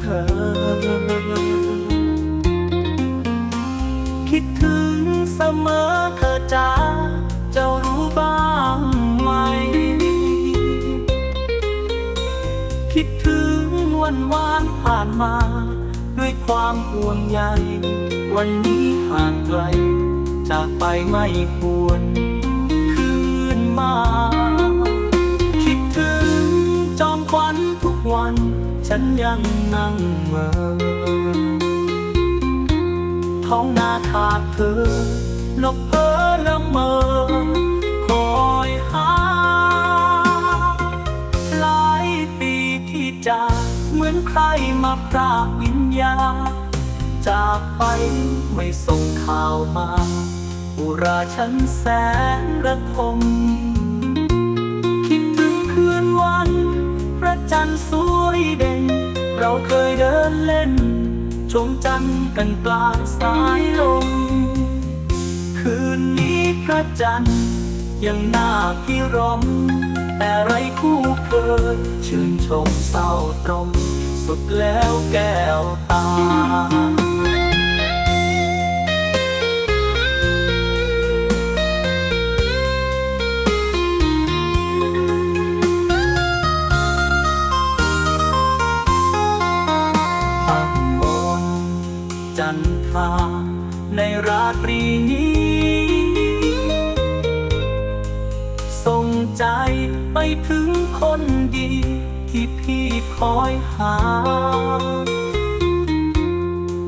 เธอ คิดถึงเสมอเธอจ้าเจ้ารู้บ้างไหม คิดถึงวันวานผ่านมา ด้วยความห่วงใย วันนี้ห่างไกล จากไปไม่ควรคืนมา คิดถึงจอมควันทุกวัน ฉันยังนั่งเมื่อท้องนาขาดเธอนกเพ้อละเมอคอยหา หลายปีที่จากเหมือนใครมาพรากวิญญา จากไปไม่ส่งข่าวมา อุราฉันแสนระทม จันทร์สวยเด่น เราเคยเดินเล่น ชมจันทร์กันกลางสายลม คืนนี้พระจันทร์ยังน่าพิรม แต่ไรคู่เคยชื่นชมเศร้าตรม สุดแล้วแก้วตา จันทราในราตรีนี้ ส่งใจไปถึงคนดี ที่พี่คอยหา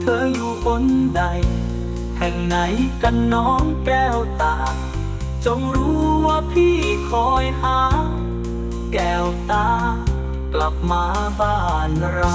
เธออยู่คนใด แห่งไหนกันน้องแก้วตา จงรู้ว่าพี่คอยหา แก้วตากลับมาบ้านเรา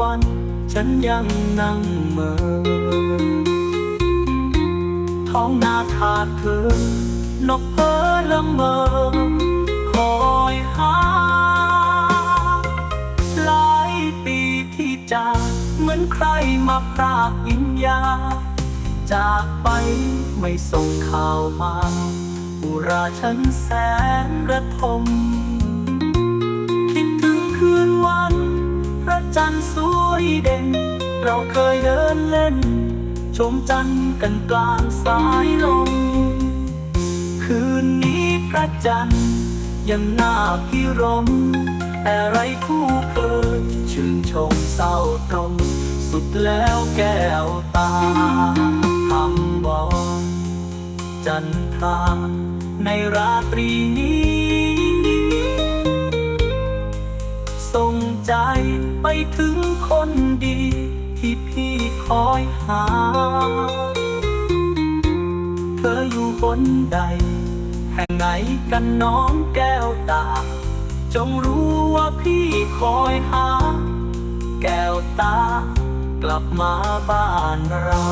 วัน ฉันยังนั่งเมอท้องนาขาดเธอนกเพ้อละเมอคอยหา หลายปีที่จากเหมือนใครมาพรากวิญญาจากไปไม่ส่งข่าวมาอุราฉันแสนระทม คิดถึงคืนวัน พระจันทร์ส ยเด่น เราเคยเดินเล่น ชมจันทร์กันกลางสายลม คืนนี้พระจันทร์ยังน่าพิรม แต่ไรคู่เคยชื่นชมเศร้าตรง สุดแล้วแก้วตาคำบอกจันทราในราตรีนี้ส่งใจ ไปถึงคนดีที่พี่คอยหา เธออยู่บนใด แห่งไหนกันน้องแก้วตา จงรู้ว่าพี่คอยหา แก้วตากลับมาบ้านเรา